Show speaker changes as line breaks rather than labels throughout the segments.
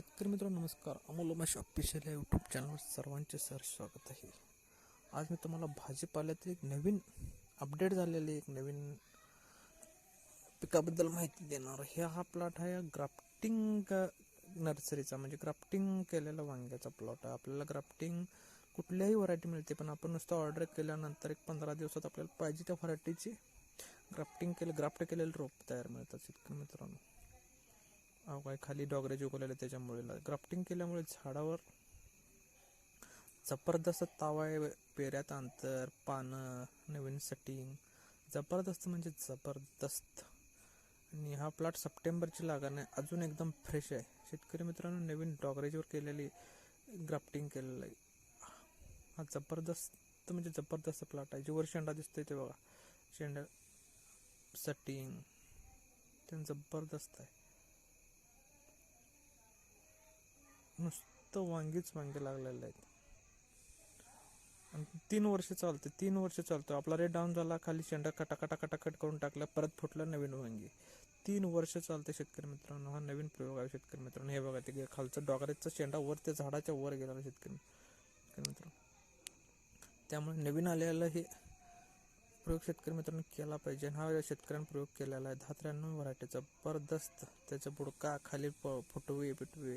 शेतकरी मित्र नमस्कार. अमोल उमेश ऑफिशियल या यूट्यूब चॅनलवर सर्वांचे सर स्वागत आहे. आज मी तुम्हाला भाजीपाल्यातील एक नवीन अपडेट झालेली एक नवीन पिकाबद्दल माहिती देणार हे हा प्लॉट आहे ग्राफ्टिंग नर्सरीचा म्हणजे ग्राफ्टिंग केलेला वांग्याचा प्लॉट आहे. आपल्याला ग्राफ्टिंग कुठल्याही व्हरायटी मिळते पण आपण नुसतं ऑर्डर केल्यानंतर एक पंधरा दिवसात आपल्याला पाहिजे त्या व्हरायटीची ग्राफ्टिंग केलं ग्राफ्ट केलेलं रोप तयार मिळतात शेतकरी मित्रांनो. काय खाली डॉगरे उगवलेले त्याच्यामुळे. ग्राफ्टिंग केल्यामुळे झाडावर जबरदस्त तावा आहे पेऱ्यात. अंतर पानं नवीन सेटिंग जबरदस्त म्हणजे जबरदस्त. आणि हा प्लॉट सप्टेंबरची लागण आहे. अजून एकदम फ्रेश आहे. शेतकरी मित्रांनो नवीन डॉगरेजवर केलेली ग्राफ्टिंग केलेलं आहे. हा जबरदस्त म्हणजे जबरदस्त प्लॉट आहे. जीवर शेंडा दिसतोय ते बघा. शेंडा सटिंग ते जबरदस्त आहे. नुसतं वांगीच वांगे लागलेले आहेत. आणि तीन वर्ष चालते तीन वर्ष चालतो आपला रेट डाऊन झाला खाली शेंडा कटाकटा कटाकट करून टाकला परत फुटलं नवीन वांगी. तीन वर्ष चालते शेतकरी मित्रांनो हा नवीन प्रयोग आहे शेतकरी मित्रांनो. हे बघा ते खालचं डॉगरेजचा शेंडा वर त्या झाडाच्या वर गेला शेतकरी शेतकरी मित्रांनो. त्यामुळे नवीन आलेलं हे प्रयोग शेतकरी मित्रांनो केला पाहिजे. आणि हा शेतकऱ्यांनी प्रयोग केलेला आहे. दहा त्र्याण्णव परदस्त जबरदस्त त्याचा बुडका खाली प फुटवे पिटवे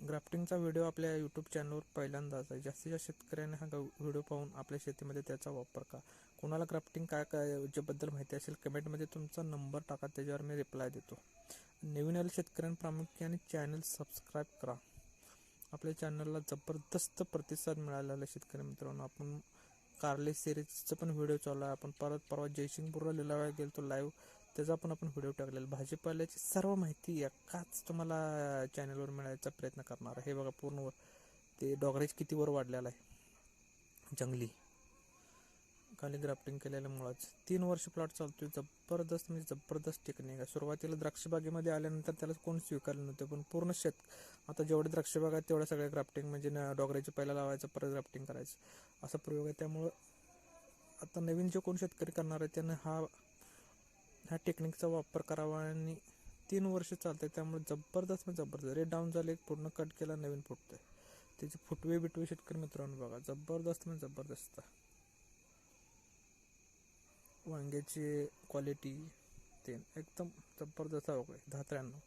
ग्राफ्टिंगचा व्हिडिओ आपल्या यूट्यूब चॅनलवर पहिल्यांदाच आहे जास्तीत जास्त शेतकऱ्यांनी हा व्हिडिओ पाहून आपल्या शेतीमध्ये त्याचा वापर का कोणाला ग्राफ्टिंग काय काय याच्याबद्दल माहिती असेल कमेंटमध्ये तुमचा नंबर टाका त्याच्यावर मी रिप्लाय देतो. नवीन आलेल्या शेतकऱ्यांनी प्रामुख्याने चॅनल सबस्क्राईब करा. आपल्या चॅनलला जबरदस्त प्रतिसाद मिळालेला आहे शेतकरी मित्रांनो. आपण कारले सिरीजचं पण व्हिडिओ चालू आहे. आपण परत परवा जयसिंगपूरला लिलावा गेलो तो लाईव्ह त्याचा पण आपण व्हिडिओ टाकलेला. भाजीपाल्याची सर्व माहिती एकाच तुम्हाला चॅनलवर मिळायचा प्रयत्न करणार आहे. हे बघा पूर्ण ते डॉगरेज किती वर वाढलेलं आहे. जंगली. खाली ग्राफ्टिंग केलेल्या मुळाच तीन वर्ष प्लॉट चालतोय. जबरदस्त म्हणजे जबरदस्त टेक्निक आहे. सुरुवातीला द्राक्षबागेमध्ये आल्यानंतर त्याला कोण स्वीकारलं नव्हतं पण पूर्ण शेत. आता जेवढे द्राक्षबाग आहेत तेवढ्या सगळ्या ग्राफ्टिंग म्हणजे डॉगरेचे पहिला लावायचं परत ग्राफ्टिंग करायचं. असा प्रयोग आहे. त्यामुळं आता नवीन जे कोण शेतकरी करणार आहे त्यानं हा ह्या टेक्निकचा वापर करावा आणि तीन वर्ष चालतं आहे त्यामुळे जबरदस्त म्हणजे जबरदस्त. रेट डाऊन झाले पूर्ण कट केला नवीन फुटतंय. त्याचे फुटवे बिटवे शेतकरी मित्रांनो बघा जबरदस्त म्हणजे जबरदस्त. वांग्याची क्वालिटी ते एकदम जबरदस्त आहे दहा त्र्याण्णव.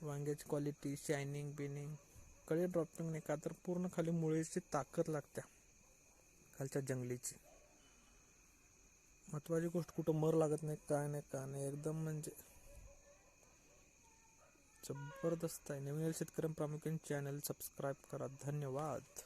वांग्याची क्वालिटी शायनिंग बिनिंग कळे ड्रॉपिंग नाही का तर पूर्ण खाली मुळेची ताकद लागत्या. खालच्या जंगलीची. महत्वाची गोष्ट कुठं मर लागत नाही काय नाही काय नाही एकदम म्हणजे जबरदस्त आहे. नवीन शेतकऱ्यां प्रामुख्याने चॅनल सबस्क्राईब करा. धन्यवाद.